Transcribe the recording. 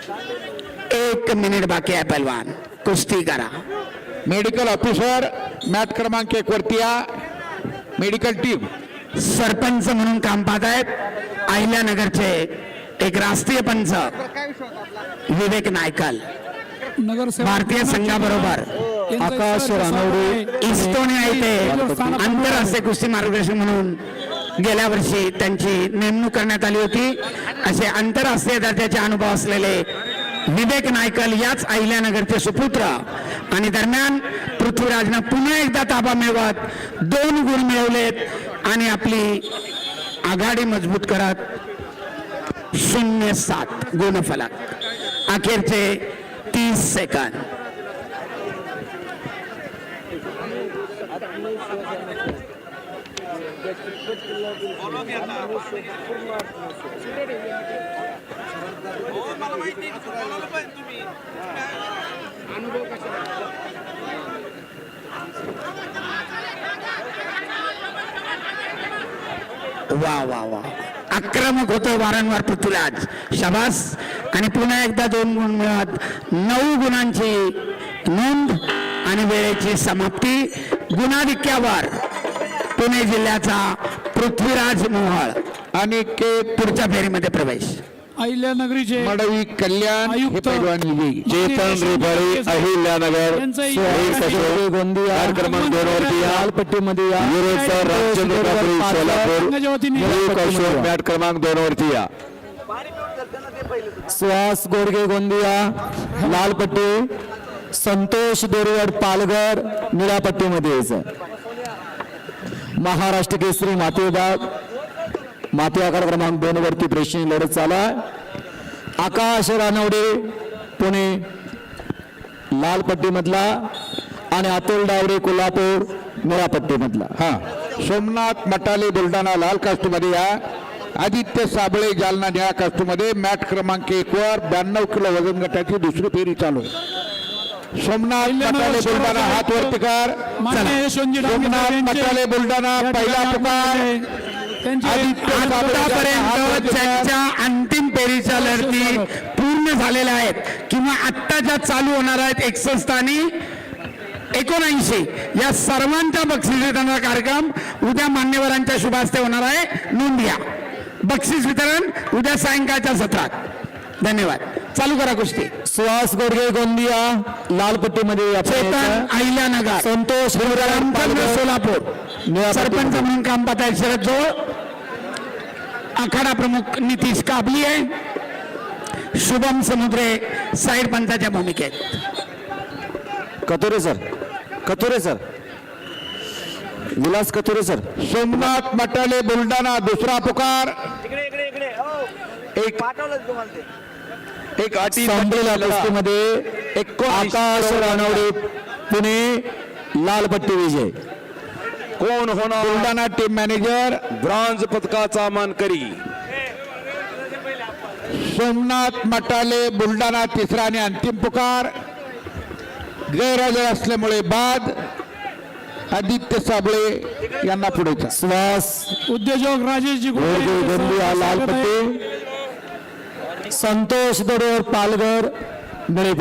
एक मिनिट बाकी आहे पहलवान. कुस्ती करा. मेडिकल ऑफिसर मॅट क्रमांक एक वरती या. Medical team. सरपंच म्हणून काम पाहत आहेत अहिल्यानगरचे एक राष्ट्रीय पंच विवेक नायकल. भारतीय संघाबरोबर आकाश रानवडे इस्टोनिया येथे आंतरराष्ट्रीय कुस्ती मार्गदर्शक म्हणून गेल्या वर्षी त्यांची नेमणूक करण्यात आली होती. असे आंतरराष्ट्रीय दर्जाचे अनुभव असलेले विवेक नायकल याच अहिल्यानगरचे सुपुत्र. आणि दरम्यान पृथ्वीराजनं पुन्हा एकदा ताबा मिळवत दोन गुण मिळवलेत आणि आपली आघाडी मजबूत करत शून्य सात गुणफलक. अखेरचे तीस सेकंद. वा वा वा आक्रमक होतो वारंवार पृथ्वीराज। शबास। आणि पुन्हा एकदा दोन गुण मिळत. नऊ गुणांची नोंद आणि वेळेची समाप्ती. गुणाधिक्यावर। पुणे जिल्ह्याचा पृथ्वीराज मोहळ आणि के पुढच्या फेरीमध्ये प्रवेश. अहिल्यानगरीचे मडवी कल्याण हे आयुक्त चेतन रेपाळे अहिल्यानगर. गोंदिया. क्रमांक दोन वरती या. पट्टीमध्ये या. युरोपचा रामचंद्र कापडी सोलापूर. कौशल मॅट क्रमांक दोन वरती या. सुहास गोडगे गोंदिया लाल पट्टी संतोष दोरवड पालघर निळ्या पट्टीमध्ये यायचं. महाराष्ट्र केसरी माती विभाग. माती आकार क्रमांक दोन वरती प्रेक्षणीय लढत चालू आहे. आकाश रानवडे पुणे लाल पट्टीमधला आणि अतुल डावरे कोल्हापूर निळापट्टीमधला हा. सोमनाथ मटाले बुलढाणा लाल कास्टमध्ये या. आदित्य साबळे जालना निळा कास्टमध्ये. मॅट क्रमांक एकवर ब्याण्णव किलो वजन गटाची दुसरी फेरी चालू आहे. सोमनाथ बुलढाणा हात वरती कर. बुलढाणा पहिला पुकार. आतापर्यंत ज्यांच्या अंतिम फेरीच्या लढती पूर्ण झालेल्या आहेत. किंवा आत्ताच्या चालू होणार आहेत एकसष्ट आणि एकोणऐंशी. या सर्वांचा बक्षीस वितरणाचा कार्यक्रम उद्या मान्यवरांच्या शुभास्ते होणार आहे. नोंद घ्या. बक्षीस वितरण उद्या सायंकाळच्या सत्रात. धन्यवाद. चालू करा कुस्ती. सुहास गोडगे गोंदिया लाल पट्टीमध्ये चेतन यायचं. अहिल्यानगर. संतोष सोलापूर. सरपंच. म्हणून काम पाहत आहेत शरद जोळ आखाडा प्रमुख नितीश काबली आहे. शुभम समुद्रे साईड पंचाच्या भूमिकेत. Katore sir. Katore sir. Vilas Katore sir. Somnath Matale Buldhana दुसरा पुकार. एक पाठवलं तुम्हाला एक अटी कुस्तीमध्ये आकाश रानवडे पुणे लाल पट्टी विजय. कोण होणार? बुलढाणा टीम मॅनेजर ब्रॉन्झ पदकाचा मानकरी. सोमनाथ मटाले बुलढाणा तिसरा आणि अंतिम पुकार. गैरहजर असल्यामुळे बाद आदित्य साबळे यांना पुढे सुहास उद्योजक गोडगे गोंदिया लाल. पट्टी. संतोष दरोड पालघर निळी